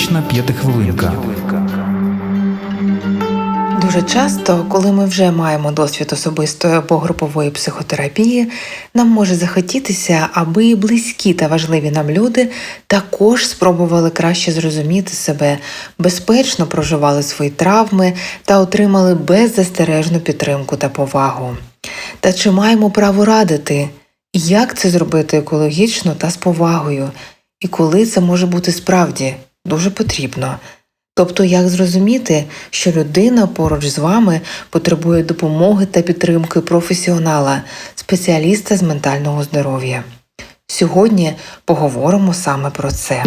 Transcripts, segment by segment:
Психотерапевтична п'ятихвилинка. Дуже часто, коли ми вже маємо досвід особистої або групової психотерапії, нам може захотітися, аби близькі та важливі нам люди також спробували краще зрозуміти себе, безпечно проживали свої травми та отримали беззастережну підтримку та повагу. Та чи маємо право радити, як це зробити екологічно та з повагою, і коли це може бути справді дуже потрібно? Тобто, як зрозуміти, що людина поруч з вами потребує допомоги та підтримки професіонала, спеціаліста з ментального здоров'я. Сьогодні поговоримо саме про це.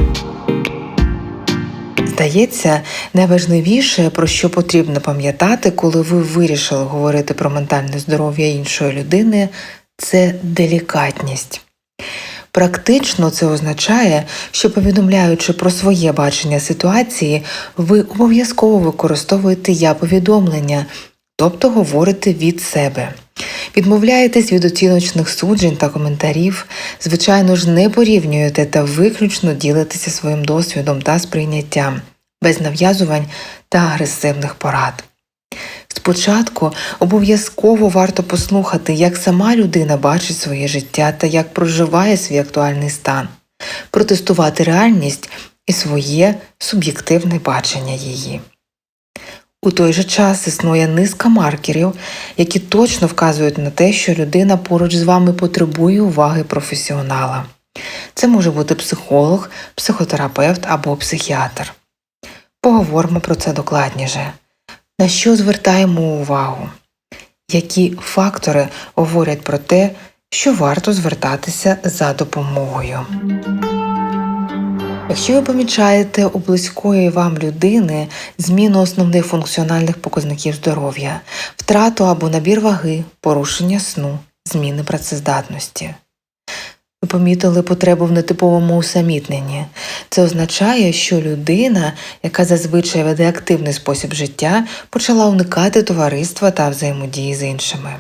Здається, найважливіше, про що потрібно пам'ятати, коли ви вирішили говорити про ментальне здоров'я іншої людини, це делікатність. Практично це означає, що повідомляючи про своє бачення ситуації, ви обов'язково використовуєте я повідомлення, тобто говорите від себе. Відмовляєтесь від оціночних суджень та коментарів, звичайно ж, не порівнюєте та виключно ділитеся своїм досвідом та сприйняттям, без нав'язувань та агресивних порад. Спочатку обов'язково варто послухати, як сама людина бачить своє життя та як проживає свій актуальний стан, протестувати реальність і своє суб'єктивне бачення її. У той же час існує низка маркерів, які точно вказують на те, що людина поруч з вами потребує уваги професіонала. Це може бути психолог, психотерапевт або психіатр. Поговоримо про це докладніше. На що звертаємо увагу? Які фактори говорять про те, що варто звертатися за допомогою? Якщо ви помічаєте у близької вам людини зміну основних функціональних показників здоров'я, втрату або набір ваги, порушення сну, зміни працездатності. Ви помітили потребу в нетиповому усамітненні. Це означає, що людина, яка зазвичай веде активний спосіб життя, почала уникати товариства та взаємодії з іншими.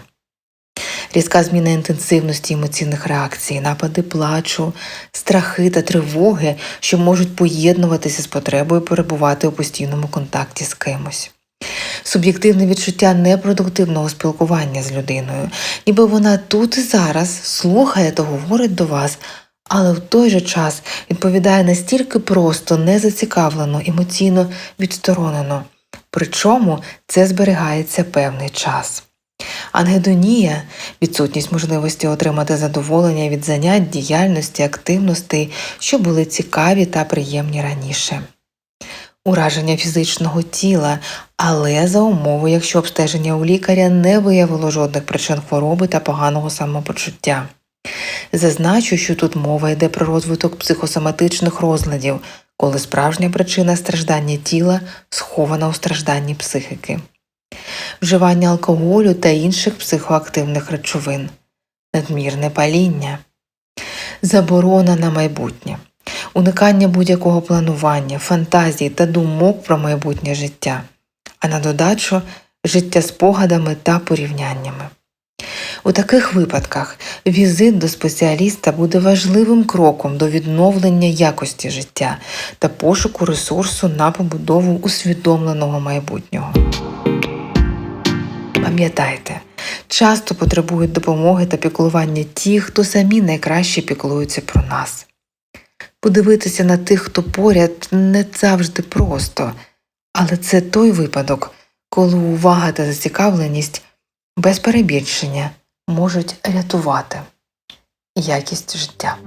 Різка зміна інтенсивності емоційних реакцій, напади плачу, страхи та тривоги, що можуть поєднуватися з потребою перебувати у постійному контакті з кимось. Суб'єктивне відчуття непродуктивного спілкування з людиною, ніби вона тут і зараз слухає та говорить до вас, але в той же час відповідає настільки просто, незацікавлено, емоційно відсторонено. Причому це зберігається певний час. Ангедонія відсутність можливості отримати задоволення від занять, діяльності, активностей, що були цікаві та приємні раніше. Ураження фізичного тіла, але за умови, якщо обстеження у лікаря не виявило жодних причин хвороби та поганого самопочуття. Зазначу, що тут мова йде про розвиток психосоматичних розладів, коли справжня причина страждання тіла схована у стражданні психіки, вживання алкоголю та інших психоактивних речовин, надмірне паління, заборона на майбутнє, уникання будь-якого планування, фантазій та думок про майбутнє життя, а на додачу життя спогадами та порівняннями. У таких випадках візит до спеціаліста буде важливим кроком до відновлення якості життя та пошуку ресурсу на побудову усвідомленого майбутнього. Пам'ятайте, часто потребують допомоги та піклування ті, хто самі найкраще піклуються про нас. Подивитися на тих, хто поряд, не завжди просто, але це той випадок, коли увага та зацікавленість без перебільшення можуть рятувати якість життя.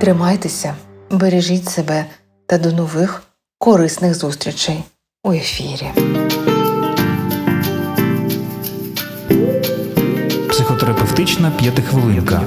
Тримайтеся, бережіть себе та до нових корисних зустрічей у ефірі. Психотерапевтична п'ятихвилинка.